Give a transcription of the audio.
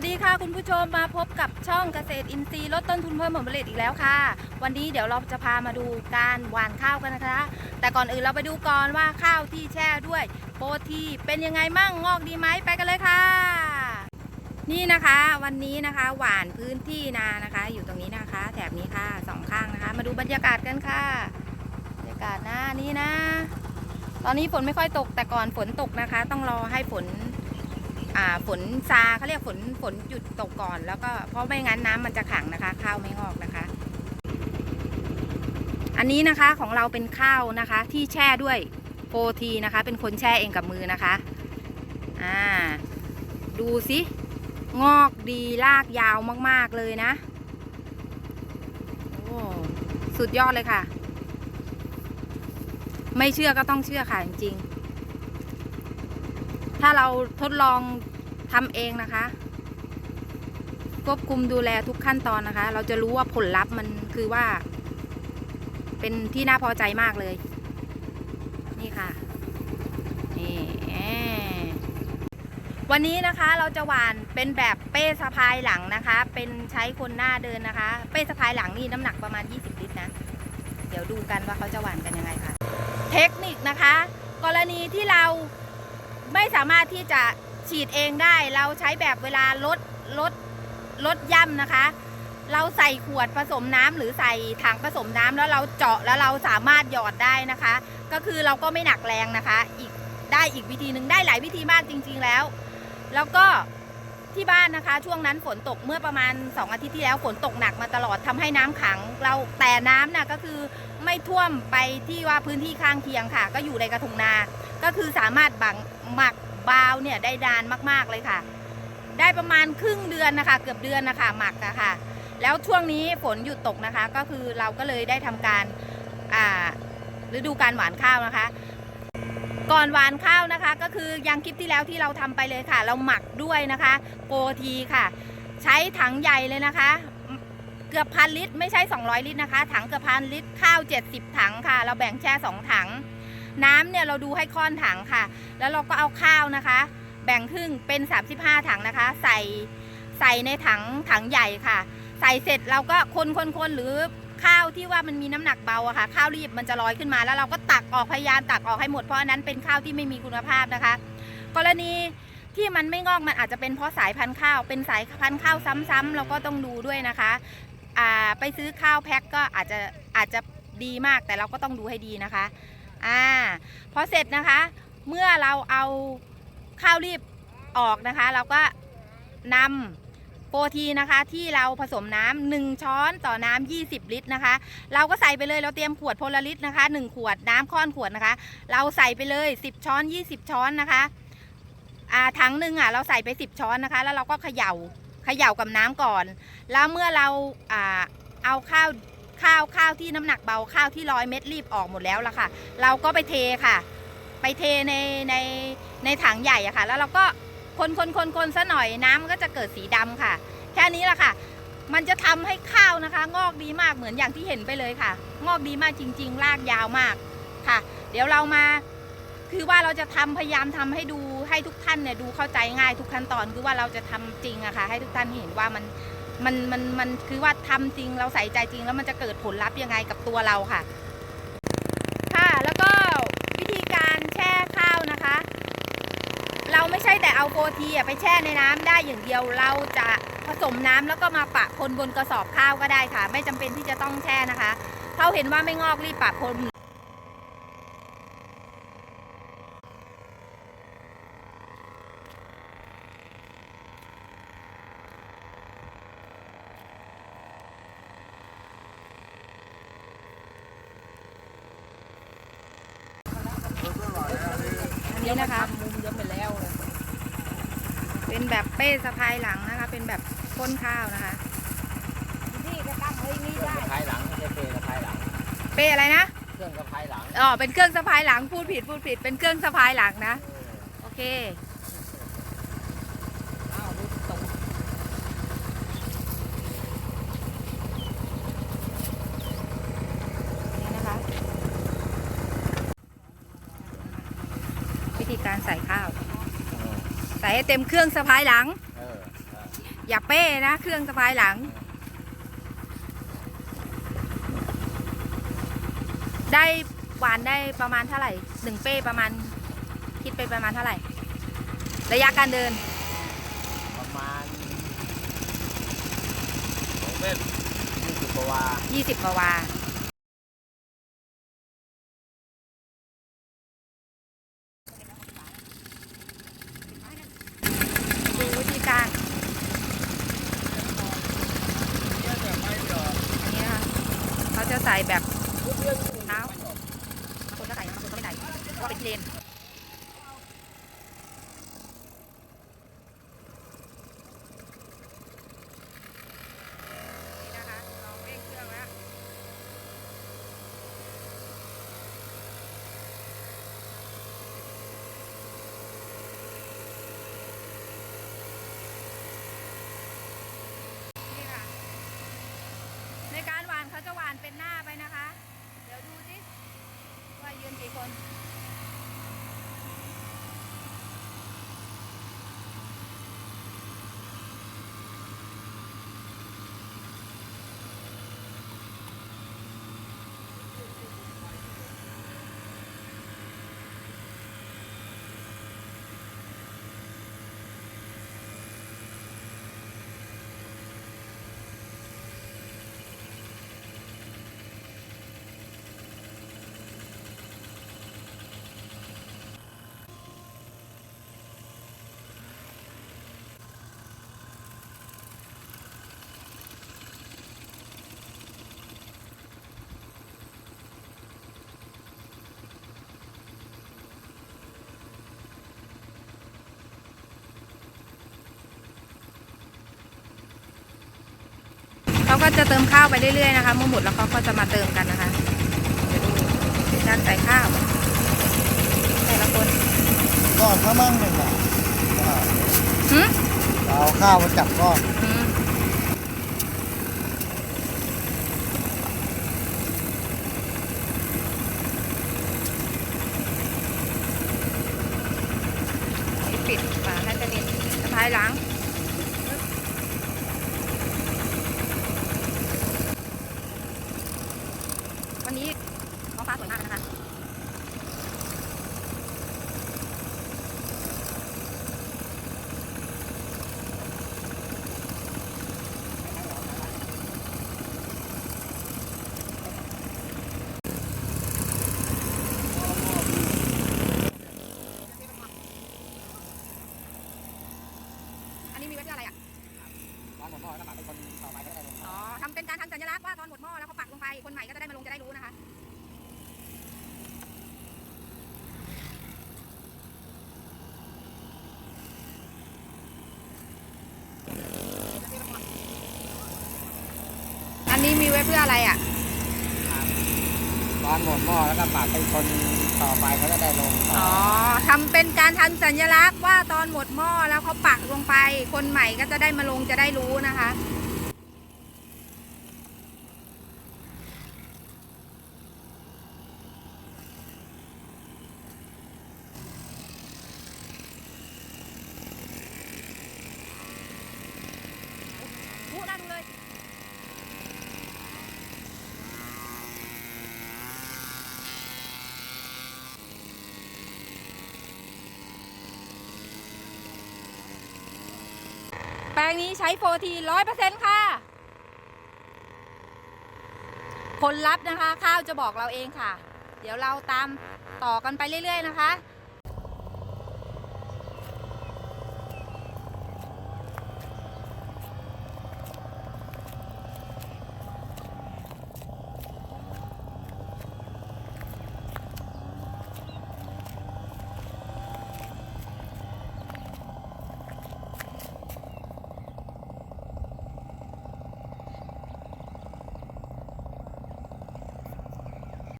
วัสดีค่ะคุณผู้ชมมาพบกับช่องเกษตรอินทรีย์ลดต้นทุนเพิ่มผลผลิตอีกแล้วค่ะ วันนี้เดี๋ยวเราจะพามาดูการหว่านข้าวกันนะคะ แต่ก่อนอื่นเราไปดูก่อนว่าข้าวที่แช่ด้วยโปรทีเป็นยังไงมั่งงอกดีไหมไปกันเลยค่ะ นี่นะคะวันนี้นะคะหว่านพื้นที่นานะคะ อยู่ตรงนี้นะคะ แถบนี้ค่ะสองข้างนะคะ มาดูบรรยากาศกันค่ะบรรยากาศหน้านี้นะ ตอนนี้ฝนไม่ค่อยตกแต่ก่อนฝนตกนะคะ ต้องรอให้ฝน ฝนซาเขาเรียกฝนฝนหยุดตกก่อน แล้วก็เพราะไม่งั้นน้ำมันจะขังนะคะ ข้าวไม่งอกนะคะ อันนี้นะคะของเราเป็นข้าวนะคะ ที่แช่ด้วยโปรทีนะคะ เป็นคนแช่เองกับมือนะคะอ่าดูสิงอกดีลากยาวมาก ๆ เลยนะ โอ้สุดยอดเลยค่ะ ไม่เชื่อก็ต้องเชื่อค่ะจริงๆ ถ้าเราทดลองทำเองนะคะ ควบคุมดูแลทุกขั้นตอนนะคะ เราจะรู้ว่าผลลัพธ์มันคือว่า เป็นที่น่าพอใจมากเลย นี่ค่ะนี่วันนี้นะคะเราจะหวานเป็นแบบเป้สะพายหลังนะคะ เป็นใช้คนหน้าเดินนะคะ เป้สะพายหลังนี่น้ำหนักประมาณ 20 ลิตรนะ เดี๋ยวดูกันว่าเขาจะหวานกันยังไงค่ะ เทคนิคนะคะ กรณีที่เรา ไม่สามารถที่จะฉีดเองได้ เราใช้แบบเวลาลดลดลดย่ำนะคะ เราใส่ขวดผสมน้ำหรือใส่ถังผสมน้ำแล้วเราเจาะแล้วเราสามารถหยอดได้นะคะ ก็คือเราก็ไม่หนักแรงนะคะ อีกได้อีกวิธีหนึ่งได้หลายวิธีมากจริง ๆแล้ว แล้วก็ ที่บ้านนะคะ ช่วงนั้นฝนตกเมื่อประมาณ 2 อาทิตย์ที่แล้วฝนตกหนักมาตลอดทำให้น้ำขัง เราแต่น้ำน่ะก็คือไม่ท่วมไปที่ว่าพื้นที่ข้างเคียงค่ะ ก็อยู่ในกระทงนา ก็คือสามารถบังหมักบาวเนี่ยได้ดานมากๆเลยค่ะ ได้ประมาณครึ่งเดือนนะคะ เกือบเดือนนะคะหมักอะค่ะ แล้วช่วงนี้ฝนหยุดตกนะคะ ก็คือเราก็เลยได้ทำการอ่าฤดูการหวานข้าวนะคะ ก่อนหวานข้าวนะคะ ก็คือยังคลิปที่แล้วที่เราทำไปเลยค่ะ เราหมักด้วยนะคะโปรทีค่ะ ใช้ถังใหญ่เลยนะคะ เกือบพันลิตรไม่ใช่ 200 ลิตรนะคะ ถังเกือบพันลิตรข้าว 70 ถังค่ะ เราแบ่งแช่2ถัง น้ำเนี่ยเราดูให้ค่อนถังค่ะ แล้วเราก็เอาข้าวนะคะ แบ่งครึ่งเป็น 35 ถังนะคะ ใส่ใส่ในถังถังใหญ่ค่ะ ใส่เสร็จเราก็คนคนคนหรือ ข้าวที่ว่ามันมีน้ำหนักเบาอะค่ะ ข้าวรีบมันจะลอยขึ้นมาแล้วเราก็ตักออกพยายามตักออกให้หมดเพราะอันนั้นเป็นข้าวที่ไม่มีคุณภาพนะคะ กรณีที่มันไม่งอกมันอาจจะเป็นเพราะสายพันธุ์ข้าว เป็นสายพันธุ์ข้าวซ้ำๆเราก็ต้องดูด้วยนะคะไปซื้อข้าวแพ็คก็อาจจะอาจจะดีมากแต่เราก็ต้องดูให้ดีนะคะอ่าพอเสร็จนะคะ เมื่อเราเอาข้าวรีบออกนะคะ เราก็นำ โปรทีนะคะที่เราผสมน้ำหนึ่งช้อนต่อน้ำ20 ลิตรนะคะ เราก็ใส่ไปเลยเราเตรียมขวดโพลาลิตรนะคะ 1 ขวดน้ำค้อนขวดนะคะ เราใส่ไปเลย 10 ช้อน 20 ช้อนนะคะอ่าถังหนึ่งอะเราใส่ไป 10 ช้อนนะคะ แล้วเราก็เขย่าเขย่ากับน้ำก่อน แล้วเมื่อเราอ่าเอาข้าวข้าวข้าวที่น้ำหนักเบาข้าวที่ร้อยเม็ดรีบออกหมดแล้วละค่ะ เราก็ไปเทค่ะ ไปเทในในในถังใหญ่อะค่ะ แล้วเราก็ คนคนคนคนซะหน่อยน้ำมันก็จะเกิดสีดำค่ะ แค่นี้แหละค่ะ มันจะทำให้ข้าวนะคะ งอกดีมากเหมือนอย่างที่เห็นไปเลยค่ะ งอกดีมากจริง ๆ รากยาวมากค่ะ เดี๋ยวเรามาคือว่าเราจะทำพยายามทำให้ดูให้ทุกท่านเนี่ยดูเข้าใจง่ายทุกขั้นตอนคือว่าเราจะทำจริงอะค่ะ ให้ทุกท่านเห็นว่ามันมันมันมันคือว่าทำจริงเราใส่ใจจริงแล้วมันจะเกิดผลลัพธ์ยังไงกับตัวเราค่ะแล้วก็วิธีการแช่ข้าวนะคะ เราไม่ใช่แต่เอาโปรทีไปแช่ในน้ำได้อย่างเดียวเราจะผสมน้ำแล้วก็มาปะพรวนบนกระสอบข้าวก็ได้ค่ะ ไม่จำเป็นที่จะต้องแช่นะคะเขาเห็นว่าไม่งอกรีบปะพรวนอันนี้นะคะ มุมเยอะไปแล้วเลย เป็นแบบเป้สะพายหลังนะคะ เป็นแบบก้นข้าวนะคะ นี่ก็ตั้งไว้นี่เครื่องได้สะพายหลังไม่ใช่เปรย์สะพายหลัง เป้อะไรนะ เครื่องสะพายหลัง อ๋อ เป็นเครื่องสะพายหลัง พูดผิด พูดผิด เป็นเครื่องสะพายหลังนะ โอเค อ้าวดูตรง นี่นะคะ วิธีการใส่ข้าว เออใส่ให้เต็มเครื่องสะพายหลัง เอออย่าเป้นะ เครื่องสะพายหลัง ได้หวานได้ประมาณเท่าไหร่หนึ่งเป้ประมาณ คิดไปประมาณเท่าไหร่ ระยะการเดิน ประมาณสองเมตรยี่สิบกว่า20กว่าวาดูวิธีการ เนี่ยแต่ไม่เดียว อันนี้นะคะเขาจะใส่ แบบเท้าคนก็ใส่บางคนก็ไม่ใส่เพราะว่าเป็นเลนนะคะลองเร่งเครื่องแล้ว นี่ค่ะ ในการหวานเขาจะหวานเป็นหน้าไปนะคะ เดี๋ยวดูสิ ว่า จะเติมข้าวไปเรื่อยๆนะคะเมื่อหมดแล้วเขาก็จะมาเติมกันนะคะเดี๋ยวดูการใส่ข้าวแต่ละคนก้อนข้าวมั่งหนึ่งอะหืมเอาข้าวมาจับก้อนอืมนี่ปิดฝาให้สนิทสะพายหลัง วันนี้ท้องฟ้าสวยมากนะคะ อันนี้มีไว้เพื่ออะไรอะ ร้านหมดหม้อแล้วมาเป็นคนต่อไปก็ได้เลย อ๋อทำเป็นการทำสัญลักษณ์ว่าตอนหมดหม้อแล้วเขาปักลงไป คนใหม่ก็ จะได้มาลงจะได้รู้นะคะอันนี้มีไว้เพื่ออะไรอะร้านหมดหม้อแล้วก็ปากเป็นคนต่อไปเขาจะได้ลงต่อ๋ออทำเป็นการทำสัญลักษณ์ว่าตอนหมดหม้อแล้วเขาปักลงไป คนใหม่ก็จะได้มาลงจะได้รู้นะคะ พูดน่าดูเลย แปล งนี้ใช้โฟทีร้อยเปอร์เซ็นต์ค่ะผลลัพธ์นะคะ ข้าวจะบอกเราเองค่ะ เดี๋ยวเราตามต่อกันไปเรื่อย ๆ นะคะ